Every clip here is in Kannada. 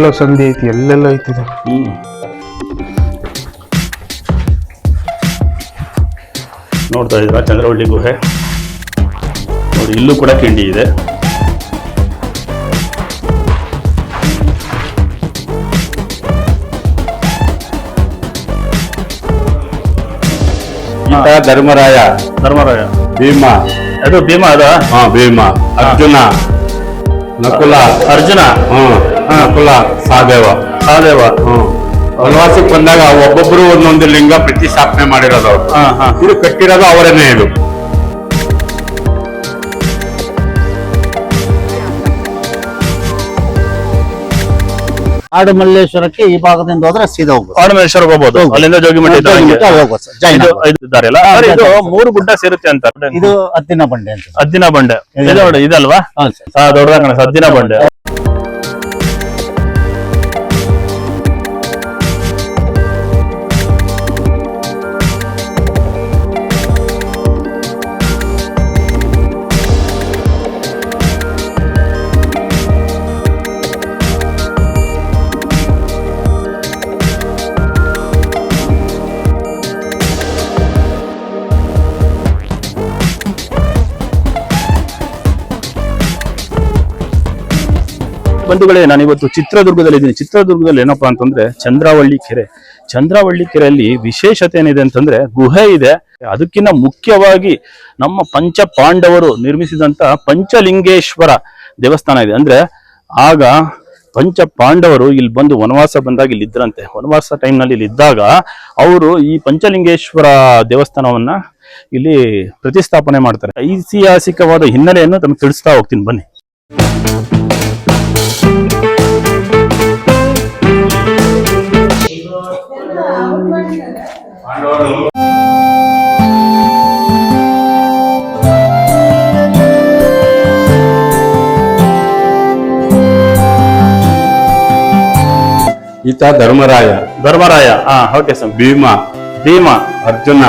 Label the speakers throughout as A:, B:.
A: ಎಲ್ಲೋ ಸಂಧಿ ಐತಿ ಎಲ್ಲೆಲ್ಲ
B: ಐತಿ ನೋಡ್ತಾ ಇದ್ದೀರಾ ಚಂದ್ರವಳ್ಳಿ ಗುಹೆ? ನೋಡಿ ಇಲ್ಲೂ ಕೂಡ ಕಿಂಡಿ ಇದೆ.
C: ಈತ ಧರ್ಮರಾಯ
B: ಧರ್ಮರಾಯ.
C: ಭೀಮ.
B: ಅದು ಭೀಮ ಅದ?
C: ಹಾ ಭೀಮ ಅರ್ಜುನ ನಕುಲ.
B: ಅರ್ಜುನ?
C: ಹ್ಮ್. ನಕುಲ ಸಹದೇವ
B: ಸಾದೇವ.
C: ಹ್ಮ್. ವನವಾಸಕ್ಕೆ ಬಂದಾಗ ಒಬ್ಬೊಬ್ರು ಒಂದೊಂದು ಲಿಂಗ ಪ್ರತಿಷ್ಠಾಪನೆ ಮಾಡಿರೋದು ಅವ್ರು.
B: ಹಾ ಹಾ.
C: ಇದು ಕಟ್ಟಿರೋದು ಅವರೇನೆ ಇದು.
D: ಆಡು ಮಲ್ಲೇಶ್ವರಕ್ಕೆ ಈ ಭಾಗದಿಂದ ಹೋದ್ರೆ ಸೀದಾ ಹೋಗ್ಬೋದು.
B: ಮಲ್ಲೇಶ್ವರ ಹೋಗ್ಬೋದು. ಅಲ್ಲಿಂದ ಜೋಗಿಮಟ್ಟಿ ಇದು
D: ಹಾ,
B: ಮೂರು ಗುಡ್ಡ ಸೇರುತ್ತೆ ಅಂತ.
D: ಇದು ಹದ್ದಿನ ಬಂಡೆ ಅಂತ.
B: ಅದ್ದಿನ ಬಂಡೆ. ಇದಲ್ವಾ?
D: ಹೌದು ಸರ್.
B: ಹಾ ದೊಡ್ಡದಾಗ ಅದ್ದಿನ ಬಂಡೆ. ಬಂಧುಗಳೇ, ನಾನು ಇವತ್ತು ಚಿತ್ರದುರ್ಗದಲ್ಲಿ ಇದ್ದೀನಿ. ಚಿತ್ರದುರ್ಗದಲ್ಲಿ ಏನಪ್ಪಾ ಅಂತಂದ್ರೆ ಚಂದ್ರಾವಳ್ಳಿ ಕೆರೆ. ಚಂದ್ರಾವಳ್ಳಿ ಕೆರೆಯಲ್ಲಿ ವಿಶೇಷತೆ ಏನಿದೆ ಅಂತಂದ್ರೆ ಗುಹೆ ಇದೆ. ಅದಕ್ಕಿಂತ ಮುಖ್ಯವಾಗಿ ನಮ್ಮ ಪಂಚ ಪಾಂಡವರು ನಿರ್ಮಿಸಿದಂತ ಪಂಚಲಿಂಗೇಶ್ವರ ದೇವಸ್ಥಾನ ಇದೆ. ಅಂದ್ರೆ ಆಗ ಪಂಚ ಪಾಂಡವರು ಇಲ್ಲಿ ಬಂದು ವನವಾಸ ಬಂದಾಗ ಇಲ್ಲಿ ಇದ್ರಂತೆ. ವನವಾಸ ಟೈಮ್ನಲ್ಲಿ ಇಲ್ಲಿ ಇದ್ದಾಗ ಅವರು ಈ ಪಂಚಲಿಂಗೇಶ್ವರ ದೇವಸ್ಥಾನವನ್ನ ಇಲ್ಲಿ ಪ್ರತಿಷ್ಠಾಪನೆ ಮಾಡ್ತಾರೆ. ಐತಿಹಾಸಿಕವಾದ ಹಿನ್ನೆಲೆಯನ್ನು ತಮಗೆ ತಿಳಿಸ್ತಾ ಹೋಗ್ತೀನಿ. ಬನ್ನಿ.
C: ಈತ ಧರ್ಮರಾಯ.
B: ಧರ್ಮರಾಯ ಹಾ ಓಕೆ ಸರ್
C: ಭೀಮ.
B: ಭೀಮ.
C: ಅರ್ಜುನ.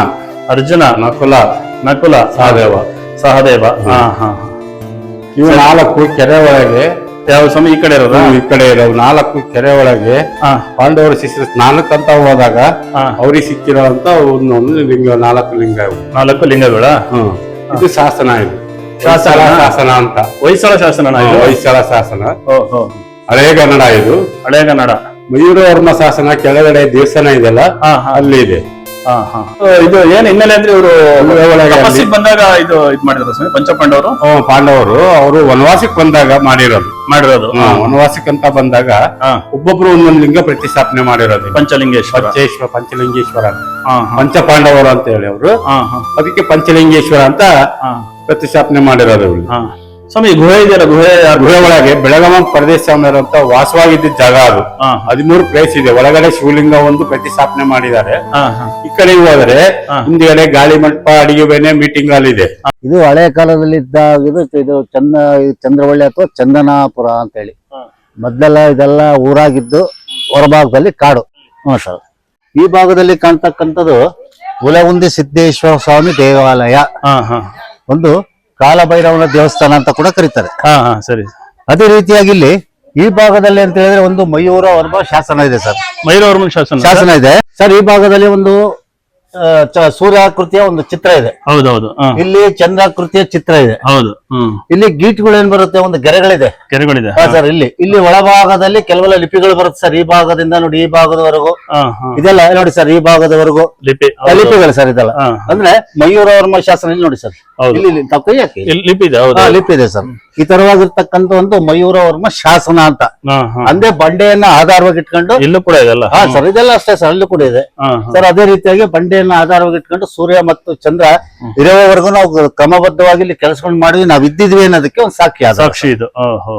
B: ಅರ್ಜುನ.
C: ನಕುಲ.
B: ನಕುಲ.
C: ಸಹದೇವ.
B: ಸಹದೇವ. ಹಾ ಹಾ
C: ಇವು ನಾಲ್ಕು ಕೆರೆ ಒಳಗೆ
B: ಯಾವ ಸಮಯ ಈ ಕಡೆ ಇರೋದು?
C: ಈ ಕಡೆ ಇರೋದು ನಾಲ್ಕು ಕೆರೆ ಒಳಗೆ
B: ಹಾ.
C: ಪಾಂಡವರು ಶಿಷ್ಯರು ಸ್ನಾನಕ್ಕಂತ ಹೋದಾಗ
B: ಹಾ.
C: ಅವ್ರಿಗೆ ಸಿಕ್ಕಿರೋಂತ ಒಂದು ಲಿಂಗ ನಾಲ್ಕು ಲಿಂಗ ಇವು.
B: ನಾಲ್ಕು ಲಿಂಗಗಳ?
C: ಹ್ಮ್. ಇದು ಶಾಸನ ಇದು.
B: ಶಾಸನ?
C: ಶಾಸನ ಅಂತ.
B: ಹೊಯ್ಸಳ ಶಾಸನ
C: ಹೊಯ್ಸಳ ಶಾಸನ.
B: ಓಹೋ
C: ಹಳೆಗನ್ನಡ ಇದು.
B: ಹಳೆ ಕನ್ನಡ.
C: ಮಯೂರವರ್ಮ ಶಾಸನ ಕೆಳಗಡೆ ದೇವಸ್ಥಾನ ಇದೆಲ್ಲ ಅಲ್ಲಿ ಇದೆ.
B: ಇದು ಏನ್ ಹಿನ್ನೆಲೆ ಅಂದ್ರೆ ಇವರು
C: ಒಳಗೆ
B: ಬಂದಾಗ ಇದು ಇದ್ ಮಾಡಿದ್ರು ಸ್ವಾಮಿ ಪಂಚಪಾಂಡವರು?
C: ಪಾಂಡವರು. ಅವರು ವನವಾಸಕ್ಕೆ ಬಂದಾಗ ಮಾಡಿರೋದು.
B: ಮಾಡಿರೋದು.
C: ವನವಾಸಕ್ಕೆ ವನವಾಸಕ್ಕಂತ ಬಂದಾಗ ಒಬ್ಬೊಬ್ರು ಒಂದೊಂದು ಲಿಂಗ ಪ್ರತಿಷ್ಠಾಪನೆ ಮಾಡಿರೋದು.
B: ಪಂಚಲಿಂಗೇಶ್ವರ.
C: ಪಂಚೇಶ್ವರ ಪಂಚಲಿಂಗೇಶ್ವರ ಪಂಚ ಪಾಂಡವರು ಅಂತ ಹೇಳಿ ಅವರು. ಅದಕ್ಕೆ ಪಂಚಲಿಂಗೇಶ್ವರ ಅಂತ ಪ್ರತಿಷ್ಠಾಪನೆ ಮಾಡಿರೋದು ಇವ್ರು.
B: ಸ್ವಾಮಿ ಗುಹೆ ಇದೆಯಲ್ಲ ಗುಹೆ
C: ಗುಹೆ ಒಳಗೆ ಬೆಳಗಾವ ಪ್ರದೇಶ ಅನ್ನೋಂತ ವಾಸವಾಗಿದ್ದ ಜಾಗ ಅದು. ಹದಿಮೂರು ಪ್ಲೇಸ್ ಇದೆ. ಒಳಗಡೆ ಶಿವಲಿಂಗ ಒಂದು ಪ್ರತಿಷ್ಠಾಪನೆ ಮಾಡಿದ್ದಾರೆ. ಈ ಕಡೆ ಹೋದ್ರೆ. ಹಿಂದ್ಗಡೆ ಗಾಳಿ ಮಂಟಪ ಅಡಿಗೆ ಬೇನೆ ಮೀಟಿಂಗ್ ಹಾಲ್ ಇದೆ
D: ಇದು ಹಳೆ ಕಾಲದಲ್ಲಿ ಇದ್ದಾಗ ಇದು ಇದು ಚಂದ ಚಂದ್ರವಳ್ಳಿ ಅಥವಾ ಚಂದನಾಪುರ ಅಂತ ಹೇಳಿ. ಮೊದಲೆಲ್ಲ ಇದೆಲ್ಲ ಊರಾಗಿದ್ದು ಹೊರಭಾಗದಲ್ಲಿ ಕಾಡು. ಹ್ಞೂ ಸರ್ ಈ ಭಾಗದಲ್ಲಿ ಕಾಣ್ತಕ್ಕಂಥದ್ದು ಉಲಗುಂದಿ ಸಿದ್ದೇಶ್ವರ ಸ್ವಾಮಿ ದೇವಾಲಯ.
B: ಹಾ ಹಾ.
D: ಒಂದು ಕಾಲಭೈರವನ ದೇವಸ್ಥಾನ ಅಂತ ಕೂಡ ಕರೀತಾರೆ.
B: ಹಾ ಹಾ ಸರಿ.
D: ಅದೇ ರೀತಿಯಾಗಿ ಇಲ್ಲಿ ಈ ಭಾಗದಲ್ಲಿ ಅಂತ ಹೇಳಿದ್ರೆ ಒಂದು ಮಯೂರ ವರ್ಮ ಶಾಸನ ಇದೆ ಸರ್.
B: ಮೈರವರ್ಮನ್ ಶಾಸನ
D: ಶಾಸನ ಇದೆ. ಸರ್ ಈ ಭಾಗದಲ್ಲಿ ಒಂದು ಆ, ಚ- ಸೂರ್ಯಾಕೃತಿಯ ಒಂದು ಚಿತ್ರ ಇದೆ.
B: ಹೌದೌದು ಹಾ.
D: ಇಲ್ಲಿ ಚಂದ್ರಾಕೃತಿಯ ಚಿತ್ರ ಇದೆ.
B: ಹೌದು.
D: ಇಲ್ಲಿ ಗೀಟ್ಗಳು ಏನ್ ಬರುತ್ತೆ? ಒಂದು ಗೆರೆಗಳಿದೆ.
B: ಕೆರೆಗಳಿದೆ
D: ಹಾ ಸರ್ ಇಲ್ಲಿ ಇಲ್ಲಿ ಒಳಭಾಗದಲ್ಲಿ ಕೆಲವೆಲ್ಲ ಲಿಪಿಗಳು ಬರುತ್ತೆ ಸರ್ ಈ ಭಾಗದಿಂದ ನೋಡಿ ಈ ಭಾಗದವರೆಗೂ. ಇದೆಲ್ಲ ನೋಡಿ ಸರ್ ಈ ಭಾಗದವರೆಗೂ.
B: ಲಿಪಿ
D: ಲಿಪಿಗಳು ಸರ್ ಇದೆಲ್ಲ. ಅಂದ್ರೆ ಮಯೂರವರ್ಮ ಶಾಸನ ಇಲ್ಲಿ ನೋಡಿ ಸರ್. ಇಲ್ಲಿ ಇಲ್ಲಿ ತಾವು ಕೈ ಹಾಕಿ.
B: ಇಲ್ಲಿ ಲಿಪಿ ಇದೆ ಹೌದು.
D: ಹಾ, ಲಿಪಿ ಇದೆ ಸರ್. ಈ ತರವಾಗಿರ್ತಕ್ಕಂಥ ಒಂದು ಮಯೂರವರ್ಮ ಶಾಸನ ಅಂತ.
B: ಹಾ ಹಾ.
D: ಅಂದ್ರೆ ಬಂಡೆಯನ್ನ ಆಧಾರವಾಗಿ ಇಟ್ಕೊಂಡು
B: ಇಲ್ಲೂ ಕೂಡ ಇದೆಲ್ಲ
D: ಹಾ ಸರ್ ಇದೆಲ್ಲ ಅಷ್ಟೇ ಸರ್ ಅಲ್ಲಿ ಕೂಡ ಇದೆ.
B: ಹಾ ಹಾ.
D: ಸರ್ ಅದೇ ರೀತಿಯಾಗಿ ಬಂಡೆಯನ್ನ ಆಧಾರವಾಗಿ ಇಟ್ಕೊಂಡು ಸೂರ್ಯ ಮತ್ತು ಚಂದ್ರ ಇರೋವರೆಗೂ ನಾವು ಕ್ರಮಬದ್ಧವಾಗಿ ಇಲ್ಲಿ ಕೆಲಸಗಳು ಮಾಡಿದ್ವಿ. ನಾವು ಇದ್ದಿದ್ವಿ ಅನ್ನೋದಕ್ಕೆ ಒಂದು ಸಾಕ್ಷಿ ಆಧಾರ
B: ಸಾಕ್ಷಿ ಇದು. ಓಹೋ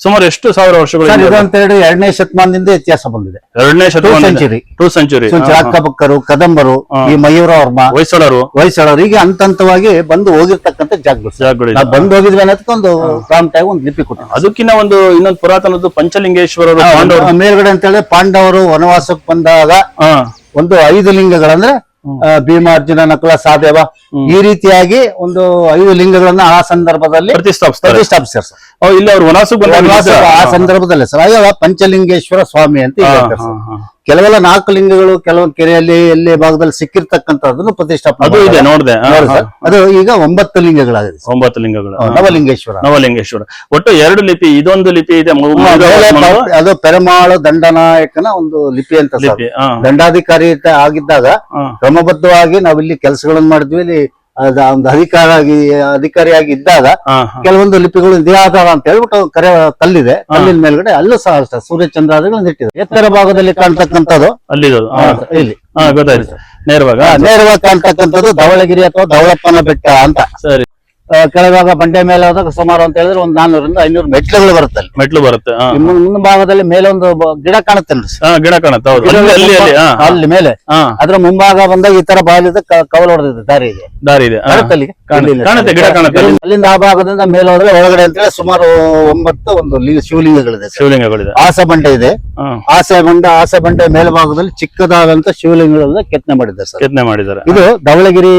B: ಸುಮಾರು ಎಷ್ಟು ಸಾವಿರ ವರ್ಷಗಳು
D: ಸರ್ ಇದು ಅಂತ ಹೇಳಿ ಎರಡನೇ ಶತಮಾನದಿಂದ ಇತಿಹಾಸ ಬಂದಿದೆ.
B: ಎರಡನೇ ಶತಮಾನ
D: century.
B: ಟೂ ಸೆಂಚುರಿ
D: ಅಕ್ಕಪಕ್ಕರು ಕದಂಬರು ಈ ಮಯೂರವರ್ಮ
B: ಹೊಯ್ಸಳರು.
D: ಹೊಯ್ಸಳರು ಹೀಗೆ ಹಂತ ಹಂತವಾಗಿ ಬಂದು ಹೋಗಿರ್ತಕ್ಕಂಥ ಜಾಗಗಳು. ಸರ್.
B: ಜಾಗಗಳು ಇದೆ.
D: ನಾವು ಬಂದು ಹೋಗಿದ್ವಿ ಅನ್ನೋದಕ್ಕೆ ಒಂದು ಪ್ರಾಂಪ್ಟಾಗಿ ಒಂದು ಲಿಪಿ ಕೊಟ್ಟು
B: ಅದಕ್ಕಿಂತ ಒಂದು ಇನ್ನೊಂದು ಪುರಾತನದ್ದು ಪಂಚಲಿಂಗೇಶ್ವರರು ಪಾಂಡವರು.
D: ಮೇಲ್ಗಡೆ ಅಂತ ಹೇಳಿದ್ರೆ ಪಾಂಡವರು ವನವಾಸಕ್ಕೆ ಬಂದಾಗ
B: ಹಾ.
D: ಒಂದು ಐದು ಲಿಂಗಗಳಂದ್ರೆ ಭೀಮಾರ್ಜುನ ನಕುಲ ಸಾದೇವ ಈ ರೀತಿಯಾಗಿ ಒಂದು ಐದು ಲಿಂಗಗಳನ್ನ ಆ ಸಂದರ್ಭದಲ್ಲಿ
B: ಪ್ರತಿಷ್ಠಾಪಿಸ್ತಾರೆ.
D: ಪ್ರತಿಷ್ಠಾಪಿಸ್ತಾರೆ ಸರ್.
B: ಓ, ಇಲ್ಲಿ ಅವ್ರು ವನವಾಸಕ್ಕೆ
D: ಆ ಸಂದರ್ಭದಲ್ಲಿ ಸರ್. ಆಗ ಪಂಚಲಿಂಗೇಶ್ವರ ಸ್ವಾಮಿ ಅಂತ ಹೇಳ್ತಾರೆ. ಕೆಲವೆಲ್ಲ ನಾಲ್ಕು ಲಿಂಗಗಳು ಕೆಲವೊಂದು ಕೆರೆಯಲ್ಲಿ ಎಲ್ಲಿ ಭಾಗದಲ್ಲಿ ಸಿಕ್ಕಿರ್ತಕ್ಕಂಥದ್ದನ್ನು ಪ್ರತಿಷ್ಠಾಪನೆ
B: ಅದು ಇದೆ
D: ಮಾಡ್ತಾರೆ.
B: ನೋಡ್ದೆ
D: ನೋಡಿ ಸರ್ ಅದು ಈಗ ಒಂಬತ್ತು ಲಿಂಗಗಳಾಗಿದೆ ಸರ್.
B: ಒಂಬತ್ತು ಲಿಂಗಗಳು ಹಾ.
D: ನವಲಿಂಗೇಶ್ವರ
B: ನವಲಿಂಗೇಶ್ವರ ಒಟ್ಟು ಎರಡು ಲಿಪಿ ಇದೊಂದು ಲಿಪಿ ಇದೆ ಮು- ಮುಗಿದ
D: ಮೇಲೆ
B: ಒಂದು
D: ಪ- ಅದು ಪೆರಮಾಳು ದಂಡನಾಯಕನ ಒಂದು ಲಿಪಿ ಅಂತ ಸರ್
B: ಲಿಪಿ ಹಾ,
D: ದಂಡಾಧಿಕಾರಿ ಇದ್ದ- ಆಗಿದ್ದಾಗ
B: ಹಾ.
D: ಕ್ರಮಬದ್ಧವಾಗಿ ನಾವಿಲ್ಲಿ ಕೆಲಸಗಳನ್ನು ಮಾಡಿದ್ವಿ ಇಲ್ಲಿ ಅದ ಒಂದು ಅಧಿಕಾರ ಆಗಿ ಅಧಿಕಾರಿಯಾಗಿ ಇದ್ದಾಗ. ಕೆಲವೊಂದು ಲಿಪಿಗಳು ಇದೇ ಅಂತ ಹೇಳ್ಬಿಟ್ಟು ಕರೆ ಕಲ್ಲಿದೆ ಕಲ್ಲಿನ ಮೇಲ್ಗಡೆ ಅಲ್ಲೂ ಸಹ ಅಷ್ಟೇ ಸೂರ್ಯಚಂದ್ರಾದಿಗಳು ಇಟ್ಟಿದೆ. ಎತ್ತರ ಭಾಗದಲ್ಲಿ ಕಾಣ್ತಕ್ಕಂಥದ್ದು?
B: ಅಲ್ಲಿ.
D: ಇಲ್ಲಿ.
B: ನೇರವಾಗಿ
D: ನೇರವಾಗ ಕಾಣ್ತಕ್ಕಂಥದ್ದು ಧವಳಗಿರಿ ಅಥವಾ ಧವಳಪ್ಪನ ಬೆಟ್ಟ ಅಂತ.
B: ಸರಿ.
D: ಕೆಳಭಾಗ ಬಂಡೆ ಮೇಲೆ ಹೋದಾಗ ಸುಮಾರು ಅಂತ ಹೇಳಿದ್ರೆ ಒಂದು ನಾನೂರಿಂದ ಐನೂರು ಮೆಟ್ಲುಗಳು ಬರುತ್ತೆ ಅಲ್ಲಿ
B: ಮೆಟ್ಲು ಬರುತ್ತೆ ಹಾ.
D: ಈ ಮುಂದ್- ಮುಂದ್ ಭಾಗದಲ್ಲಿ ಮೇಲೆ ಒಂದು ಬ- ಗಿಡ ಕಾಣುತ್ತೆ
B: ಹಾ ಗಿಡ ಕಾಣುತ್ತೆ ಹೌದು ಅಲ್ಲಿ ಅಲ್ಲಿ ಅಲ್ಲಿ ಹಾ, ಹಾ.
D: ಅಲ್ಲಿ ಮೇಲೆ
B: ಹಾ
D: ಅದ್ರ ಮುಂಭಾಗ ಬಂದಾಗ ಈ ತರ ಬಾಲಿದ ಕವಲ್ ಹೊಡೆದಿದೆ ದಾರಿ ಇದೆ
B: ದಾರಿ ಇದೆ ಹಾ.
D: ಕಾಣುತ್ತೆ ಅಲ್ಲಿಗೆ?
B: ಕಾಣುತ್ತೆ.
D: ಇಲ್ಲಿ
B: ಕಾಣುತ್ತೆ ಗಿಡ ಕಾಣುತ್ತೆ ಅಲ್ಲಿ.
D: ಅಲ್ಲಿಂದ ಆ ಭಾಗದಿಂದ ಮೇಲೆ ಹೋದ್ರೆ ಒಳಗಡೆ ಅಂತ ಹೇಳಿ ಸುಮಾರು ಒಂಬತ್ತು ಒಂದು ಲಿ- ಶಿವಲಿಂಗಗಳಿದೆ ಸರ್.
B: ಶಿವಲಿಂಗಗಳಿದೆ
D: ಆಸೆ ಬಂಡೆ ಇದೆ
B: ಹಾ
D: ಆಸೆ ಬಂಡೆ ಆಸೆ ಬಂಡೆ ಮೇಲ್ಭಾಗದಲ್ಲಿ ಚಿಕ್ಕದಾದಂತ ಶಿವಲಿಂಗಗಳನ್ನ ಕೆತ್ತನೆ ಮಾಡಿದ್ದಾರೆ ಸರ್
B: ಕೆತ್ತನೆ ಮಾಡಿದ್ದಾರೆ
D: ಇದು ಧವಳಗಿರಿ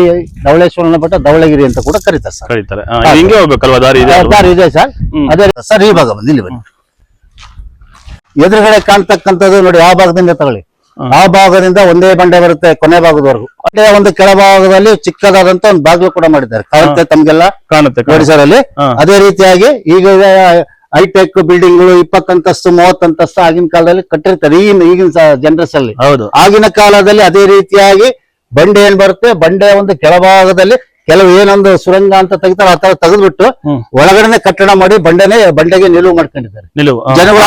D: ಧವಳೇಶ್ವರನ ಬೆಟ್ಟ ಧವಳಗಿರಿ ಅಂತ ಕೂಡ ಕರೀತಾರೆ ಸರ್
B: ಕರೀತಾರೆ. ಹಿಂಗೆ ಹೋಗ್ಬೇಕಲ್ವಾ? ದಾರಿ ಇದೆ ಅಲ್ವಾ?
D: ದಾರಿ ಇದೆ ಸರ್.
B: ಹ್ಮ್.
D: ಅದೇ ಸರ್ ಈ ಭಾಗ ಬಂದು ಇಲ್ಲಿ ಬನ್ನಿ. ಎದುರುಗಡೆ ಕಾಣ್ತಕ್ಕಂಥದ್ದು ನೋಡಿ ಆ ಭಾಗದಿಂದ ತಗೊಳ್ಳಿ. ಆ ಭಾಗದಿಂದ ಒಂದೇ ಬಂಡೆ ಬರುತ್ತೆ ಕೊನೆ ಭಾಗದವರೆಗೂ. ಅದೇ ಒಂದು ಕೆಳಭಾಗದಲ್ಲಿ ಚಿಕ್ಕದಾದಂತ ಒಂದು ಬಾಗಿಲು ಕೂಡ ಮಾಡಿದ್ದಾರೆ. ಕಾಣುತ್ತೆ ತಮ್ಗೆಲ್ಲ?
B: ಕಾಣುತ್ತೆ
D: ನೋಡಿ
B: ಕಾಣುತ್ತೆ.
D: ಸರ್ ಅಲ್ಲಿ.
B: ಹಾ.
D: ಅದೇ ರೀತಿಯಾಗಿ ಈಗ ಹೈಟೆಕ್ ಬಿಲ್ಡಿಂಗ್ ಇಪ್ಪತ್ತಂತಸ್ತು ಮೂವತ್ತಂತಸ್ತು ಆಗಿನ ಕಾಲದಲ್ಲಿ ಕಟ್ಟಿರ್ತಾರೆ. ಈಗಿನ ಈಗಿನ ಜನರೇಷನ್ ಅಲ್ಲಿ
B: ಹೌದು.
D: ಆಗಿನ ಕಾಲದಲ್ಲಿ ಅದೇ ರೀತಿಯಾಗಿ ಬಂಡೆ ಏನ್ ಬರುತ್ತೆ? ಬಂಡೆ ಒಂದು ಕೆಳಭಾಗದಲ್ಲಿ ಕೆಲವು ಏನೊಂದು ಸುರಂಗ ಅಂತ ತೆಗಿತಾರ ಆ ತರ ತೆಗೆದ್ಬಿಟ್ಟು
B: ಹ್ಮ್.
D: ಒಳಗಡೆ ಕಟ್ಟಡ ಮಾಡಿ ಬಂಡೆನೆ ಬಂಡೆಗೆ ನಿಲುವು ಮಾಡ್ಕೊಂಡಿದ್ದಾರೆ.
B: ನಿಲುವು.
D: ಜನಗಳ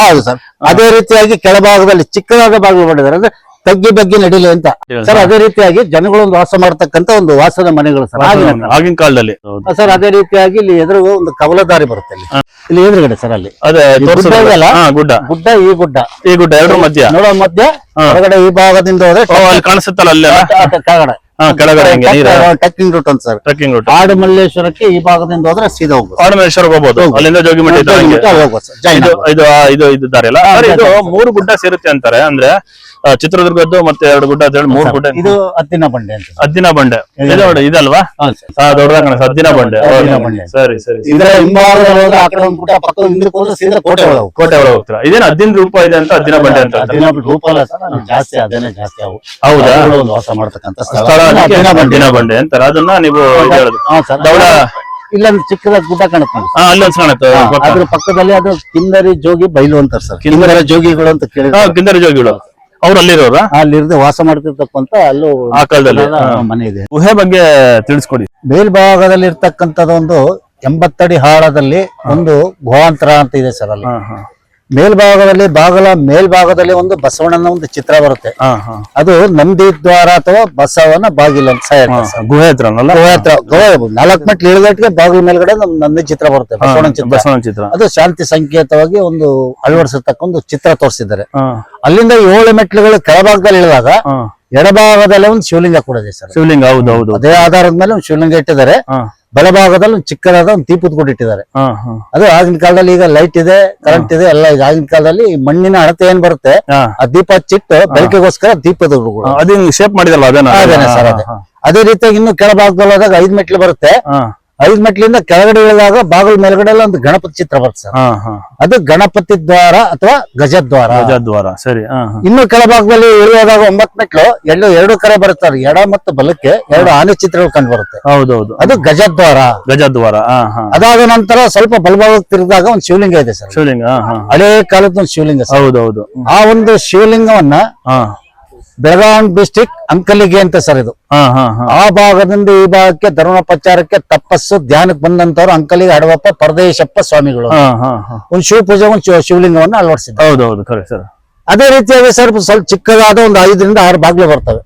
D: ಹೌದು ಸರ್. ಅದೇ ರೀತಿಯಾಗಿ ಕೆಳಭಾಗದಲ್ಲಿ ಚಿಕ್ಕದಾದ ಭಾಗ ಮಾಡಿದ್ದಾರೆ ಅಂದ್ರೆ ತಗ್ಗಿ ಬಗ್ಗೆ ನಡಿಲಿ ಅಂತ. ಸರ್ ಅದೇ ರೀತಿಯಾಗಿ ಜನಗಳು ಒಂದು ವಾಸ ಮಾಡ್ತಕ್ಕಂತ ಒಂದು ವಾಸದ ಮನೆಗಳು ಸರ್. ಆಗಿನ ಕಾಲ.
B: ಆಗಿನ ಕಾಲದಲ್ಲಿ. ಹೌದು.
D: ಸರ್ ಅದೇ ರೀತಿಯಾಗಿ ಇಲ್ಲಿ ಎದುರು ಒಂದು ಕವಲದಾರಿ ಬರುತ್ತೆ ಇಲ್ಲಿ ಇಲ್ಲಿ ಎದುರುಗಡೆ ಸರ್ ಅಲ್ಲಿ.
B: ಅದೇ
D: ಈ ಗುಡ್ಡ ಇದೆಯಲ್ಲ?
B: ಹಾ ಗುಡ್ಡ.
D: ಗುಡ್ಡ ಈ ಗುಡ್ಡ.
B: ಈ ಗುಡ್ಡ ಎರಡರ ಮಧ್ಯ.
D: ನೋಡೋ ಮಧ್ಯ ಹೊರಗಡೆ ಈ ಭಾಗದಿಂದ ಹೋದ್ರೆ
B: ಓ ಅಲ್ಲಿ ಕಾಣಿಸುತ್ತಲ್ಲ ಅಲ್ಲೇ
D: ಕೆಳಗಡೆ.
B: ಹಾ ಕೆಳಗಡೆ ಹಿಂಗೆ ನೀರ.
D: ರೂಟ್ ಅಂತ ಸರ್.
B: ಟ್ರೆಕ್ಕಿಂಗ್ ರೂಟ್
D: ಆಡು ಮಲ್ಲೇಶ್ವರಕ್ಕೆ ಈ ಭಾಗದಿಂದ ಹೋದ್ರೆ ಸೀದಾ ಹೋಗ್ಬೋದು.
B: ಆಡಮೇಶ್ವರ ಹೋಗ್ಬೋದು. ಅಲ್ಲಿಂದ ಜೋಗಿಮಟ್ಟಿ ಇದ್ದ ಹಾಗೆ.
D: ಹೋಗ್ಬೋದು
B: ಇದು ಇದು ಇದು ದಾರಿ ಅಲ್ಲ ಇದು ಮೂರು ಗುಡ್ಡ ಸೇರುತ್ತೆ ಅಂತಾರೆ. ಅಂದ್ರೆ ಚಿತ್ರದುರ್ಗದ್ದು ಮತ್ತೆ ಎರಡು ಗುಡ್ಡ ಅಂತ ಹೇಳಿ ಮೂರು ಗುಡ್ಡ.
D: ಇದು ಹತ್ತಿನ ಬಂಡೆ ಅಂತ.
B: ಹದ್ದಿನ ಬಂಡೆ. ಇದು ನೋಡಿ ಇದಲ್ವಾ. ಹಾ ದೊಡ್ಡದಾಗ ಹದ್ದಿನ ಬಂಡೆ.
D: ಹದ್ದಿನ
B: ಹೌದು.
D: ಬಂಡೆ.
B: ಸರಿ ಸರಿ
D: ಇದರ ಹಿಂಭಾಗದಲ್ಲಿ ಹೋದ್ರೆ ಆ ಕಡೆ ಒಂದು ಗುಡ್ಡ ಪಕ್ಕ ಹಿಂದಕ್ಕೆ ಹೋದ್ರೆ ಸೀದಾ ಕೋಟೆ ಒಳಗೆ ಹೋಗ್ತಾರೆ?
B: ಕೋಟೆ ಒಳಗೆ ಹೋಗ್ತೀರಾ? ಇದೇನು ಹದ್ದಿನ ರೂಪ ಇದೆ ಅಂತ ಹದ್ದಿನ ಬಂಡೆ ಅಂತ? ಹೇಳ್ತಾರೆ.
D: ಹದಿನ ರೂಪ ಅಲ್ಲ ಸರ್ ಅದು ಜಾಸ್ತಿ ಅದೇನೆ ಜಾಸ್ತಿ ಅವು
B: ಹೌದಾ?
D: ವಾಸ ಮಾಡ್ತಕ್ಕಂಥ ಸ್ಥಳ.
B: ಸ್ಥಳ ಅದಕ್ಕೆ
D: ಹದ್ದಿನ ಬಂಡೆ.
B: ಹದ್ದಿನ ಬಂಡೆ ಅಂತಾರೆ. ಅದನ್ನ ನೀವು ಇದು ಹೇಳುದು.
D: ಹಾ ಸರ್.
B: ದೌಡ.
D: ಇಲ್ಲೊಂದು ಚಿಕ್ಕದಾದ ಗುಡ್ಡ ಕಾಣುತ್ತೆ.
B: ಹಾ ಅಲ್ಲೊಂದ್ ಕಾಣುತ್ತೆ. ಪಕ್ಕ.
D: ಅದ್ರ ಪಕ್ಕದಲ್ಲಿ ಅದು ಕಿಂದರಿ ಜೋಗಿ ಬೈಲು ಅಂತಾರೆ ಸರ್. ಕಿಂದರ ಜೋಗಿಗಳು ಅಂತ
B: ಹಾ
D: ಕೇಳಿದ್ರೆ
B: ಕಿಂದರಿ ಜೋಗಿಗಳು. ಅವ್ರು ಅಲ್ಲಿರೋರ?
D: ಅಲ್ಲಿರದೆ ವಾಸ ಮಾಡ್ತಿರ್ತಕ್ಕಂತ ಅಲ್ಲೂ
B: ಆ ಕಾಲದಲ್ಲಿ
D: ಮನೆ ಇದೆ.
B: ಗುಹೆ ಬಗ್ಗೆ ತಿಳಿಸ್ಕೊಡಿ.
D: ಮೇಲ್ಭಾಗದಲ್ಲಿ ಇರ್ತಕ್ಕಂಥದ್ದು ಒಂದು ಎಂಬತ್ತಡಿ ಹಾಳದಲ್ಲಿ ಒಂದು ಗುಹಾಂತರ ಅಂತ ಇದೆ ಸರ್ ಅಲ್ಲಿ. ಮೇಲ್ಭಾಗದಲ್ಲಿ ಬಾಗಲ ಮೇಲ್ಭಾಗದಲ್ಲಿ ಒಂದು ಬಸವಣ್ಣನ ಒಂದು ಚಿತ್ರ ಬರುತ್ತೆ. ಅದು ನಂದಿ ದ್ವಾರ ಅಥವಾ ಬಸವನ ಬಾಗಿಲ ಸರ್.
B: ಗುಹೆ ಹತ್ರನಲ್ಲ
D: ಗುಹೆ ಹತ್ರ ನಾಲ್ಕು ಮೆಟ್ಲು ಇಳಿದಟ್ಟಿಗೆ ಬಾಗಿಲ ಮೇಲ್ಗಡೆ ನಂದಿ ಚಿತ್ರ ಬರುತ್ತೆ ಬಸವಣ್ಣನ ಚಿತ್ರ.
B: ಬಸವನ ಚಿತ್ರ.
D: ಅದು ಶಾಂತಿ ಸಂಕೇತವಾಗಿ ಒಂದು ಅಳವಡಿಸತಕ್ಕ ಒಂದು ಚಿತ್ರ ತೋರಿಸಿದ್ದಾರೆ. ಅಲ್ಲಿಂದ ಏಳು ಮೆಟ್ಲುಗಳು ಕೆಳಭಾಗದಲ್ಲಿ ಇಳಿದಾಗ ಎಡಭಾಗದಲ್ಲಿ ಒಂದು ಶಿವಲಿಂಗ ಕೂಡ ಇದೆ ಸರ್.
B: ಶಿವಲಿಂಗ ಹೌದು ಹೌದು.
D: ಅದೇ ಆಧಾರದ ಮೇಲೆ ಒಂದು ಶಿವಲಿಂಗ ಇಟ್ಟಿದ್ದಾರೆ. ಬಲಭಾಗದಲ್ಲಿ ಒಂದು ಚಿಕ್ಕದಾದ ಒಂದು ದೀಪದ ಕೊಟ್ಟಿಟ್ಟಿದ್ದಾರೆ ಇಟ್ಟಿದ್ದಾರೆ. ಅದು ಆಗಿನ ಕಾಲದಲ್ಲಿ ಈಗ ಲೈಟ್ ಇದೆ ಕರೆಂಟ್ ಇದೆ ಎಲ್ಲ ಈಗ ಆಗಿನ ಕಾಲದಲ್ಲಿ ಮಣ್ಣಿನ ಅಳತೆ ಏನ್ ಬರುತ್ತೆ ಆ ದೀಪ ಚಿಟ್ಟು ಬೆಳಕಿಗೋಸ್ಕರ ದೀಪದ ಅದೇ
B: ಅದು ಶೇಪ್ ಮಾಡಿದಲ್ಲ ಅದೇನ
D: ಅದೇನೆ ಸರ್ ಅದೇ. ಅದೇ ರೀತಿಯಾಗಿ ಇನ್ನು ಕೆಳಭಾಗದಲ್ಲಿ ಹೋದಾಗ ಐದ್ ಮೆಟ್ಲು ಬರುತ್ತೆ.
B: ಹಾ.
D: ಐದ್ ಮೆಟ್ಲಿಂದ ಕೆಳಗಡೆ ಇಳಿದಾಗ ಬಾಗಿಲು ಮೇಲ್ಗಡೆ ಎಲ್ಲ ಒಂದು ಗಣಪತಿ ಚಿತ್ರ ಬರುತ್ತೆ ಸರ್.
B: ಹಾ ಹಾ.
D: ಅದು ಗಣಪತಿ ದ್ವಾರ ಅಥವಾ ಗಜದ್ವಾರ.
B: ಗಜದ್ವಾರ ಸರಿ
D: ಇನ್ನು ಕೆಳಭಾಗದಲ್ಲಿ ಇಳಿಯೋದಾಗ ಒಂಬತ್ ಮೆಟ್ಲು ಎರಡು ಎರಡು ಕಡೆ ಬರುತ್ತಾರೆ ಎಡ ಮತ್ತು ಬಲಕ್ಕೆ ಎರಡು ಆನೆ ಚಿತ್ರಗಳು ಕಂಡು ಬರುತ್ತೆ.
B: ಹೌದೌದು.
D: ಅದು ಗಜದ್ವಾರ.
B: ಗಜದ್ವಾರ ಹಾ ಹಾ.
D: ಅದಾದ ನಂತರ ಸ್ವಲ್ಪ ಬಲಭಾಗಕ್ಕೆ ತಿರುಗಿದಾಗ ಒಂದು ಶಿವಲಿಂಗ ಇದೆ ಸರ್.
B: ಶಿವಲಿಂಗ
D: ಹಳೇ ಕಾಲದ ಒಂದು ಶಿವಲಿಂಗ
B: ಹೌದೌದು.
D: ಆ ಒಂದು ಶಿವಲಿಂಗವನ್ನ
B: ಹಾ.
D: ಬೆಳಗಾವಿ ಡಿಸ್ಟಿಕ್ ಅಂಕಲಿಗೆ ಅಂತ ಸರ್ ಇದು.
B: ಹಾ ಹಾ ಹಾ.
D: ಆ ಭಾಗದಿಂದ ಈ ಭಾಗಕ್ಕೆ ಧರ್ಮ ಪ್ರಚಾರಕ್ಕೆ ತಪಸ್ಸು ಧ್ಯಾನಕ್ಕೆ ಬಂದಂತವ್ರು ಅಂಕಲಿಗೆ ಹಡವಪ್ಪ ಪರದೇಶಪ್ಪ ಸ್ವಾಮಿಗಳು. ಒಂದು ಶಿವ ಪೂಜೆ ಒಂದು ಶಿವಲಿಂಗವನ್ನು ಅಳವಡಿಸಿದ್ದಾರೆ.
B: ಹೌದೌದು ಖರೆ ಸರ್
D: ಅದೇ ರೀತಿಯಾಗಿ ಸರ್ ಸ್ವಲ್ಪ ಚಿಕ್ಕದಾದ ಒಂದು ಐದರಿಂದ ಆರು ಬಾಗ್ಲು ಬರ್ತವೆ.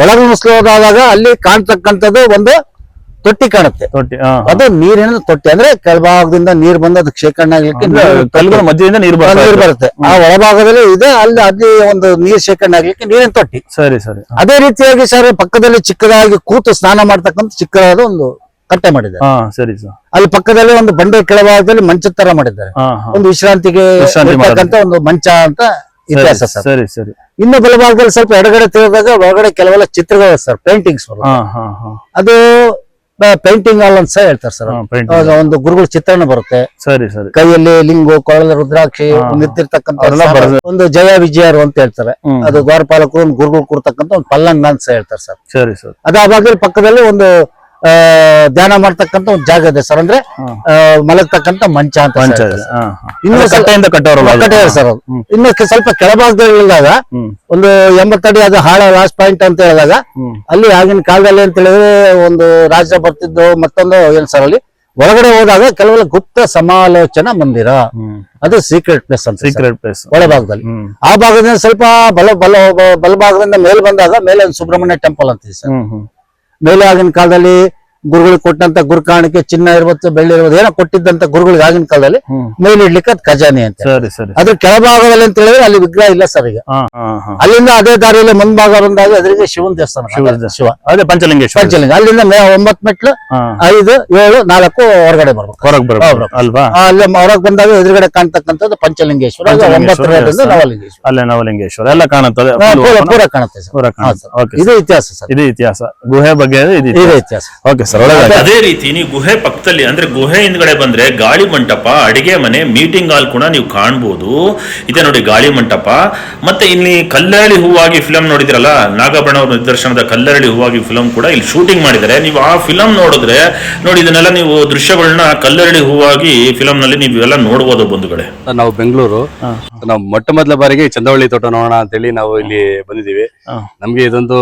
D: ಒಳಗೆ ಹೋದಾಗ ಅಲ್ಲಿ ಕಾಣ್ತಕ್ಕಂಥದ್ದು ಒಂದು ತೊಟ್ಟಿ ಕಾಣುತ್ತೆ.
B: ತೊಟ್ಟಿ ಹಾ
D: ಅದು ನೀರಿನ ತೊಟ್ಟಿ ಅಂದ್ರೆ ಕೆಳಭಾಗದಿಂದ ನೀರ್ ಬಂದು ಅದಕ್ಕೆ ಶೇಖರಣೆ ಆಗ್ಲಿಕ್ಕೆ
B: ಅಂದ್ರೆ
D: ನೀರು-
B: ಮಧ್ಯದಿಂದ ನೀರು
D: ಬರುತ್ತೆ. ಆ ಒಳಭಾಗದಲ್ಲಿ ಇದೆ ಅಲ್ಲಿ ಅಲ್ಲಿ ಒಂದು ನೀರ್ ಶೇಖರಣೆ ಆಗ್ಲಿಕ್ಕೆ ನೀರಿನ ತೊಟ್ಟಿ.
B: ಸರಿ ಸರಿ.
D: ಅದೇ ರೀತಿಯಾಗಿ ಸರ್ ಪಕ್ಕದಲ್ಲಿ ಚಿಕ್ಕದಾಗಿ ಕೂತು ಸ್ನಾನ ಮಾಡ್ತಕ್ಕಂಥ ಚಿಕ್ಕದಾದ ಒಂದು ಕಟ್ಟೆ ಮಾಡಿದ್ದಾರೆ.
B: ಹಾ ಸರಿ ಸರ್.
D: ಅಲ್ಲಿ ಪಕ್ಕದಲ್ಲಿ ಒಂದು ಬಂಡೆ ಕೆಳಭಾಗದಲ್ಲಿ ಮಂಚದ ತರ ಮಾಡಿದ್ದಾರೆ.
B: ಹಾ ಹಾ.
D: ಒಂದು ವಿಶ್ರಾಂತಿಗೆ
B: ವಿಶ್ರಾಂತಿ
D: ಇರ್ತಕ್ಕಂಥ ಒಂದು ಮಂಚ ಅಂತ ಇತಿಹಾಸ ಸರ್.
B: ಸರಿ ಸರಿ.
D: ಇನ್ನು ಬಲಭಾಗದಲ್ಲಿ ಸ್ವಲ್ಪ ಎಡಗಡೆ ತಿರುಗಿದಾಗ ಒಳಗಡೆ ಕೆಲವೆಲ್ಲ ಚಿತ್ರಗಳು ಸರ್ ಪೇಂಟಿಂಗ್ಸ್
B: ಹಾ ಹಾ ಹಾ.
D: ಅದು ಪೇಂಟಿಂಗ್ ಹಾಲ್ ಅಂತ ಸಹ ಹೇಳ್ತಾರೆ ಸರ್ ಒಂದು ಗುರುಗಳ ಚಿತ್ರಣ ಬರುತ್ತೆ.
B: ಸರಿ ಸರಿ.
D: ಕೈಯಲ್ಲಿ ಲಿಂಗು ಕೊಳಲ ರುದ್ರಾಕ್ಷಿ. ನಿಂತಿರ್ತಕ್ಕಂಥ ಒಂದು ಜಯ ವಿಜಯರು ಅಂತ ಹೇಳ್ತಾರೆ. ಅದು ದ್ವಾರಪಾಲಕರು ಗುರುಗಳು ಕೊಡ್ತಕ್ಕಂಥ ಒಂದು ಪಲ್ಲಂಗ ಅಂತ ಹೇಳ್ತಾರೆ ಸರ್.
B: ಸರಿ ಸರ್.
D: ಅದು ಆ ಪಕ್ಕದಲ್ಲಿ ಒಂದು ಧ್ಯಾನ ಮಾಡ್ತಕ್ಕಂತ ಒಂದು ಜಾಗ ಇದೆ ಸರ್ ಅಂದ್ರೆ ಮಲಗ್ತಕ್ಕಂತ ಮಂಚ ಅಂತ
B: ಇದೆ.
D: ಇನ್ನು
B: ಅದು
D: ಸ್ವಲ್ಪ-
B: ಕಟ್ಟೆಯಿಂದ ಕಟ್ಟೋರಲ್ಲ ಅದು?
D: ಕಟ್ಟೆ ಸರ್ ಅದು.
B: ಹ್ಮ್.
D: ಇನ್ನು ಕೆ- ಸ್ವಲ್ಪ ಕೆಳಭಾಗದಲ್ಲಿ ಇಳಿದಾಗ
B: ಹ್ಮ್.
D: ಒಂದು ಎಂಬತ್ತಡಿ ಅದು ಹಾಳ ಲಾಸ್ಟ್ ಪಾಯಿಂಟ್ ಅಂತ ಹೇಳಿದಾಗ
B: ಹ್ಮ್.
D: ಅಲ್ಲಿ ಆಗಿನ ಕಾಲದಲ್ಲಿ ಅಂತ ಹೇಳಿದ್ರೆ ಒಂದು ರಾಜ ಬರ್ತಿದ್ದು ಮತ್ತೊಂದು ಏನ್ ಸರ್ ಅಲ್ಲಿ? ಒಳಗಡೆ ಹೋದಾಗ ಕೆಲವೆಲ್ಲ ಗುಪ್ತ ಸಮಾಲೋಚನಾ ಮಂದಿರ.
B: ಹ್ಮ್.
D: ಅದು ಸೀಕ್ರೆಟ್ ಪ್ಲೇಸ್ ಅಂತ.
B: ಸೀಕ್ರೆಟ್ ಪ್ಲೇಸ್
D: ಒಳಭಾಗದಲ್ಲಿ.
B: ಹ್ಮ್.
D: ಆ ಭಾಗದಿಂದ ಸ್ವಲ್ಪ ಬಲ ಬಲ ಬಲಭಾಗದಿಂದ ಮೇಲೆ ಬಂದಾಗ ಮೇಲೆ ಒಂದು ಸುಬ್ರಹ್ಮಣ್ಯ ಟೆಂಪಲ್ ಅಂತ ಇದೆ ಸರ್.
B: ಹ್ಮ್ ಹ್ಮ್.
D: ಮೇಲೆ ಆಗಿನ ಕಾಲದಲ್ಲಿ ಗುರುಗಳಿಗೆ ಕೊಟ್ಟಂತ ಗುರು ಕಾಣಿಕೆ ಚಿನ್ನ ಇರ್ಬೋದು ಬೆಳ್ಳಿ ಇರ್ಬೋದು ಏನೋ ಕೊಟ್ಟಿದ್ದಂತ ಗುರುಗಳಿಗೆ ಆಗಿನ ಕಾಲದಲ್ಲಿ ಮೇಲೆ ಇಡ್ಲಿಕ್ಕೆ ಅದು ಖಜಾನೆ ಅಂತ.
B: ಸರಿ ಸರಿ.
D: ಅದ್ರ ಕೆಳಭಾಗದಲ್ಲಿ ಅಂತ ಹೇಳಿದ್ರೆ ಅಲ್ಲಿ ವಿಗ್ರಹ ಇಲ್ಲ ಸರ್ ಈಗ. ಅಲ್ಲಿಂದ ಅದೇ ದಾರಿಯಲ್ಲಿ ಮುಂಭಾಗ ಬಂದಾಗ ಅದ್ರಿಗೆ ಶಿವನ ದೇವಸ್ಥಾನ ಶಿವ.
B: ಅದೇ ಪಂಚಲಿಂಗೇಶ್ವರ
D: ಪಂಚಲಿಂಗ. ಅಲ್ಲಿಂದ ಮೇ ಒಂಬತ್ತು ಮೆಟ್ಲು ಐದು ಏಳು ನಾಲ್ಕು ಹೊರಗಡೆ ಬರ್ಬೇಕು.
B: ಹೊರಗೆ ಬರ್ಬೇಕು. ಅಲ್ವಾ?
D: ಅಲ್ಲಿ ಹೊರಗೆ ಬಂದಾಗ ಎದುರುಗಡೆ ಕಾಣ್ತಕ್ಕಂಥದ್ದು ಪಂಚಲಿಂಗೇಶ್ವರ
B: ಪಂಚಲಿಂಗೇಶ್ವರ
D: ನವಲಿಂಗೇಶ್ವರ.
B: ಅಲ್ಲೇ ನವಲಿಂಗೇಶ್ವರ. ಎಲ್ಲ ಕಾಣುತ್ತದೆ.
D: ಪೂರ ಕಾಣುತ್ತೆ ಸರ್. ಇದು ಇತಿಹಾಸ ಸರ್.
B: ಇದು ಇತಿಹಾಸ. ಗುಹೆ ಬಗ್ಗೆ ಇದೆ ಇತಿಹಾಸ. ಓಕೆ ಸರ್
E: ಅದೇ ರೀತಿ ನೀವು ಗುಹೆ ಪಕ್ಕದಲ್ಲಿ ಅಂದ್ರೆ ಗುಹೆ ಹಿಂದ್ಗಡೆ ಬಂದ್ರೆ ಗಾಳಿ ಮಂಟಪ ಅಡಿಗೆ ಮನೆ ಮೀಟಿಂಗ್ ಹಾಲ್ ಕೂಡ ನೀವು ಕಾಣ್ಬೋದು. ಇದೆ ನೋಡಿ ಗಾಳಿ ಮಂಟಪ. ಮತ್ತೆ ಇಲ್ಲಿ ಕಲ್ಲರಳಿ ಹೂವಾಗಿ ಫಿಲಂ ನೋಡಿದ್ರಲ್ಲ ನಾಗಬಣ್ಣ ಅವರ ನಿರ್ದೇಶನದ ಕಲ್ಲರಳಿ ಹೂವಾಗಿ ಫಿಲಂ ಕೂಡ ಇಲ್ಲಿ ಶೂಟಿಂಗ್ ಮಾಡಿದ್ದಾರೆ. ನೀವು ಆ ಫಿಲಂ ನೋಡಿದ್ರೆ ನೋಡಿ ಇದನ್ನೆಲ್ಲ ನೀವು ದೃಶ್ಯಗಳನ್ನ ಕಲ್ಲರಳಿ ಹೂವಾಗಿ ಫಿಲಂ ನಲ್ಲಿ ನೀವು ಇವೆಲ್ಲ ನೋಡಬಹುದು ಬಂಧುಗಳೇ.
F: ನಾವು ಬೆಂಗಳೂರು. ನಾವು ಮೊಟ್ಟ ಮೊದಲ ಬಾರಿಗೆ ಚಂದವಳ್ಳಿ ತೋಟ ನೋಡೋಣ ಅಂತ ಹೇಳಿ ನಾವು ಇಲ್ಲಿ ಬಂದಿದ್ದೀವಿ. ನಮ್ಗೆ ಇದೊಂದು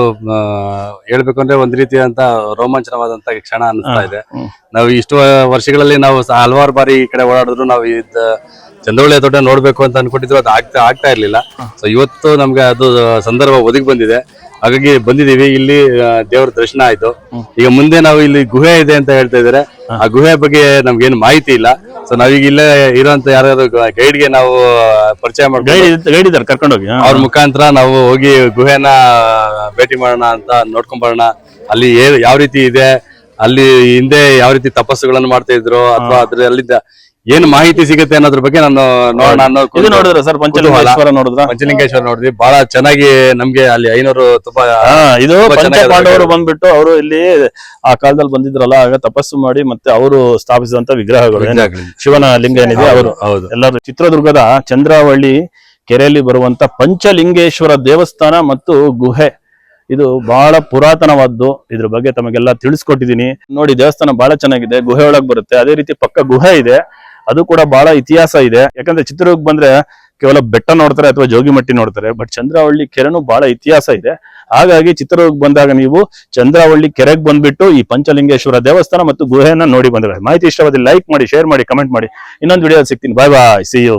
F: ಹೇಳ್ಬೇಕು ಅಂದ್ರೆ ಒಂದ್ ರೀತಿಯಾದಂತ ರೋಮಾಂಚನವಾದಂತ ಕ್ಷಣ ಅನಿಸ್ತಾ ಇದೆ. ನಾವು ಇಷ್ಟು ವರ್ಷಗಳಲ್ಲಿ ನಾವು ಹಲವಾರು ಬಾರಿ ಈ ಕಡೆ ಓಡಾಡಿದ್ರು ನಾವು ಇದ್ ಚಂದವಳ್ಳಿ ತೋಟ ನೋಡ್ಬೇಕು ಅಂತ ಅನ್ಕೊಂಡಿದ್ರು ಅದು ಆಗ್ತಾ ಆಗ್ತಾ ಇರ್ಲಿಲ್ಲ. ಸೊ ಇವತ್ತು ನಮ್ಗೆ ಅದು ಸಂದರ್ಭ ಒದಗಿ ಬಂದಿದೆ. ಹಾಗಾಗಿ ಬಂದಿದೀವಿ ಇಲ್ಲಿ ದೇವರ ದೇವ್ರ ದರ್ಶನ ಆಯ್ತು. ಈಗ ಮುಂದೆ ನಾವು ಇಲ್ಲಿ ಗುಹೆ ಇದೆ ಅಂತ ಹೇಳ್ತಾ ಇದಾರೆ ಆ ಗುಹೆ ಬಗ್ಗೆ ನಮ್ಗೇನು ಮಾಹಿತಿ ಇಲ್ಲ. ಸೊ ನಾವೀಗ ಇಲ್ಲೇ ಇರುವಂತ ಯಾರಾದ್ರು ಗೈಡ್ಗೆ ನಾವು ಪರಿಚಯ ಮಾಡಿ
B: ಗೈಡ್ ಗೈಡ್ ಇದ್ದಾರೆ ಕರ್ಕೊಂಡು ಹೋಗಿ
F: ಅವ್ರ ಮುಖಾಂತರ ನಾವು ಹೋಗಿ ಗುಹೆನ ಭೇಟಿ ಮಾಡೋಣ ಅಂತ ನೋಡ್ಕೊಂಡ್ ಬರೋಣ ಅಲ್ಲಿ ಏ- ಯಾವ ರೀತಿ ಇದೆ ಅಲ್ಲಿ ಹಿಂದೆ ಯಾವ ರೀತಿ ತಪಸ್ಸುಗಳನ್ನು ಮಾಡ್ತಾ ಇದ್ರು ಅಥವಾ ಅದ್ರ ಅಲ್ಲಿದ್ದ ಏನು ಮಾಹಿತಿ ಸಿಗುತ್ತೆ ಅನ್ನೋದ್ರ ಬಗ್ಗೆ ನಾನು ನೋಡಿದ್ರೆ ಅನ್ನೋ
B: ಇದು ನೋಡಿದ್ರ ಸರ್ ಪಂಚಲಿಂಗೇಶ್ವರ ನೋಡಿದ್ರ?
F: ಪಂಚಲಿಂಗೇಶ್ವರ ನೋಡಿದ್ವಿ. ಬಹಳ ಚೆನ್ನಾಗಿ ನಮ್ಗೆ ಅಲ್ಲಿ ಐನೂರು ತುಂಬಾ
B: ಇದು ಪಾಂಡವರು ಬಂದ್ಬಿಟ್ಟು ಅವರು ಇಲ್ಲಿ ಆ ಕಾಲದಲ್ಲಿ ಬಂದಿದ್ರಲ್ಲ ಆಗ ತಪಸ್ಸು ಮಾಡಿ ಮತ್ತೆ ಅವರು ಸ್ಥಾಪಿಸಿದಂತ ವಿಗ್ರಹಗಳು. ಶಿವನ ಲಿಂಗ ಏನಿದೆ ಅವರು.
F: ಹೌದು.
B: ಎಲ್ಲರೂ ಚಿತ್ರದುರ್ಗದ ಚಂದ್ರಾವಳ್ಳಿ ಕೆರೆಯಲ್ಲಿ ಬರುವಂತ ಪಂಚಲಿಂಗೇಶ್ವರ ದೇವಸ್ಥಾನ ಮತ್ತು ಗುಹೆ. ಇದು ಬಹಳ ಪುರಾತನವಾದ್ದು. ಇದ್ರ ಬಗ್ಗೆ ತಮಗೆಲ್ಲ ತಿಳಿಸ್ಕೊಟ್ಟಿದೀನಿ ನೋಡಿ ದೇವಸ್ಥಾನ ಬಹಳ ಚೆನ್ನಾಗಿದೆ. ಗುಹೆ ಒಳಗ್ ಬರುತ್ತೆ. ಅದೇ ರೀತಿ ಪಕ್ಕ ಗುಹೆ ಇದೆ. ಅದು ಕೂಡ ಬಹಳ ಇತಿಹಾಸ ಇದೆ. ಯಾಕಂದ್ರೆ ಚಿತ್ರದುರ್ಗ ಬಂದ್ರೆ ಕೇವಲ ಬೆಟ್ಟ ನೋಡ್ತಾರೆ ಅಥವಾ ಜೋಗಿಮಟ್ಟಿ ನೋಡ್ತಾರೆ ಬಟ್ ಚಂದ್ರಾವಳ್ಳಿ ಕೆರೆನೂ ಬಹಳ ಇತಿಹಾಸ ಇದೆ. ಹಾಗಾಗಿ ಚಿತ್ರದುರ್ಗ ಬಂದಾಗ ನೀವು ಚಂದ್ರಾವಳ್ಳಿ ಕೆರೆಗೆ ಬಂದ್ಬಿಟ್ಟು ಈ ಪಂಚಲಿಂಗೇಶ್ವರ ದೇವಸ್ಥಾನ ಮತ್ತು ಗುಹೆಯನ್ನ ನೋಡಿ ಬಂದ್ರೆ. ಮಾಹಿತಿ ಇಷ್ಟವಾದ್ರೆ ಲೈಕ್ ಮಾಡಿ ಶೇರ್ ಮಾಡಿ ಕಮೆಂಟ್ ಮಾಡಿ. ಇನ್ನೊಂದು ವಿಡಿಯೋ ಸಿಗ್ತೀನಿ. ಬಾಯ್ ಬಾಯ್ ಸಿ ಯು